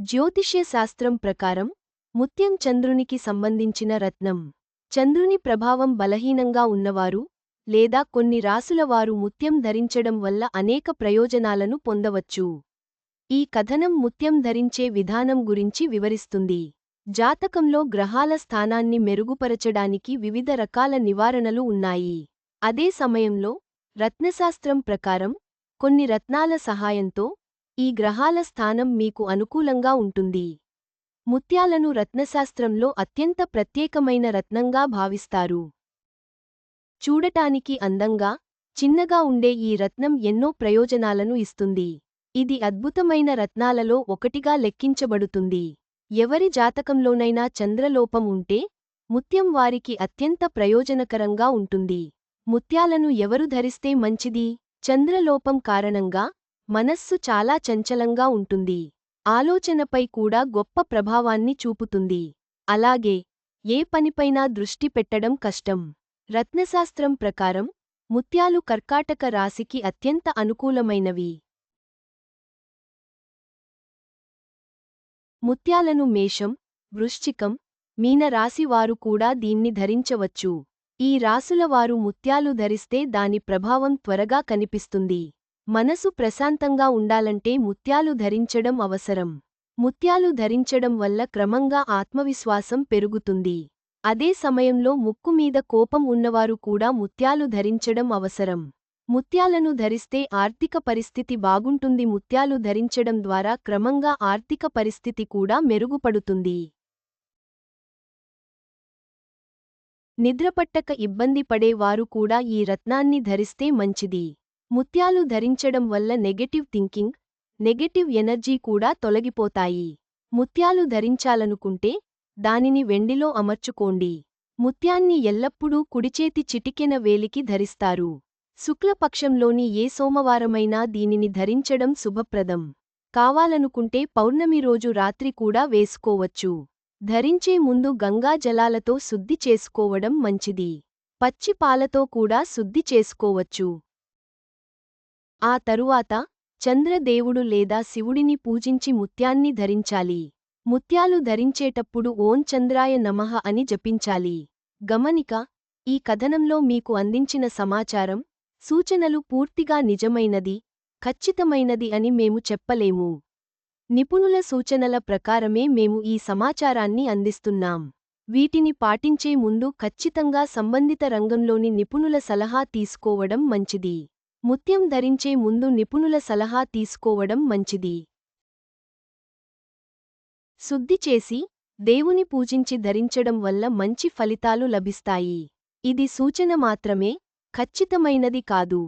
జ్యోతిష్య శాస్త్రం ప్రకారం ముత్యం చంద్రునికి సంబంధించిన రత్నం. చంద్రుని ప్రభావం బలహీనంగా ఉన్నవారు లేదా కొన్ని రాసులవారు ముత్యం ధరించడం వల్ల అనేక ప్రయోజనాలను పొందవచ్చు. ఈ కథనం ముత్యం ధరించే విధానం గురించి వివరిస్తుంది. జాతకంలో గ్రహాల స్థానాన్ని మెరుగుపరచడానికి వివిధ రకాల నివారణలు ఉన్నాయి. అదే సమయంలో రత్నశాస్త్రం ప్రకారం కొన్ని రత్నాల సహాయంతో ఈ గ్రహాల స్థానం మీకు అనుకూలంగా ఉంటుంది. ముత్యాలను రత్నశాస్త్రంలో అత్యంత ప్రత్యేకమైన రత్నంగా భావిస్తారు. చూడటానికి అందంగా చిన్నగా ఉండే ఈ రత్నం ఎన్నో ప్రయోజనాలను ఇస్తుంది. ఇది అద్భుతమైన రత్నాలలో ఒకటిగా లెక్కించబడుతుంది. ఎవరి జాతకంలోనైనా చంద్రలోపం ఉంటే ముత్యం వారికి అత్యంత ప్రయోజనకరంగా ఉంటుంది. ముత్యాలను ఎవరు ధరిస్తే మంచిది? చంద్రలోపం కారణంగా మనస్సు చాలా చంచలంగా ఉంటుంది. ఆలోచనపై కూడా గొప్ప ప్రభావాన్ని చూపుతుంది. అలాగే ఏ పనిపైనా దృష్టి పెట్టడం కష్టం. రత్నశాస్త్రం ప్రకారం ముత్యాలు కర్కాటక రాశికి అత్యంత అనుకూలమైనవి. ముత్యాలను మేషం వృశ్చికం మీనరాశివారు కూడా దీన్ని ధరించవచ్చు. ఈ రాసులవారు ముత్యాలు ధరిస్తే దాని ప్రభావం త్వరగా కనిపిస్తుంది. మనసు ప్రశాంతంగా ఉండాలంటే ముత్యాలు ధరించడం అవసరం. ముత్యాలు ధరించడం వల్ల క్రమంగా ఆత్మవిశ్వాసం పెరుగుతుంది. అదే సమయంలో ముక్కు మీద కోపం ఉన్నవారు కూడా ముత్యాలు ధరించడం అవసరం. ముత్యాలను ధరిస్తే ఆర్థిక పరిస్థితి బాగుంటుంది. ముత్యాలు ధరించడం ద్వారా క్రమంగా ఆర్థిక పరిస్థితి కూడా మెరుగుపడుతుంది. నిద్రపట్టక ఇబ్బంది పడే వారు కూడా ఈ రత్నాన్ని ధరిస్తే మంచిది. ముత్యాలు ధరించడం వల్ల నెగటివ్ థింకింగ్ నెగటివ్ ఎనర్జీ కూడా తొలగిపోతాయి. ముత్యాలు ధరించాలనుకుంటే దానిని వెండిలో అమర్చుకోండి. ముత్యాన్ని ఎల్లప్పుడూ కుడిచేతి చిటికెన వేలికి ధరిస్తారు. శుక్లపక్షంలోని ఏ సోమవారమైనా దీనిని ధరించడం శుభప్రదం. కావాలనుకుంటే పౌర్ణమి రోజు రాత్రి కూడా వేసుకోవచ్చు. ధరించే ముందు గంగా జలాలతో శుద్ధి చేసుకోవడం మంచిది. పచ్చి పాలతో కూడా శుద్ధి చేసుకోవచ్చు. ఆ తరువాత చంద్రదేవుడు లేదా శివుడిని పూజించి ముత్యాన్ని ధరించాలి. ముత్యాలు ధరించేటప్పుడు ఓం చంద్రాయ నమః అని జపించాలి. గమనిక ఈ కథనంలో మీకు అందించిన సమాచారం సూచనలు పూర్తిగా నిజమైనది ఖచ్చితమైనది అని మేము చెప్పలేము. నిపుణుల సూచనల ప్రకారమే మేము ఈ సమాచారాన్ని అందిస్తున్నాం. వీటిని పాటించే ముందు ఖచ్చితంగా సంబంధిత రంగంలోని నిపుణుల సలహా తీసుకోవడం మంచిది. ముత్యం ధరించే ముందు నిపుణుల సలహా తీసుకోవడం మంచిది. శుద్ధి చేసి దేవుని పూజించి ధరించడం వల్ల మంచి ఫలితాలు లభిస్తాయి. ఇది సూచన మాత్రమే ఖచ్చితమైనది కాదు.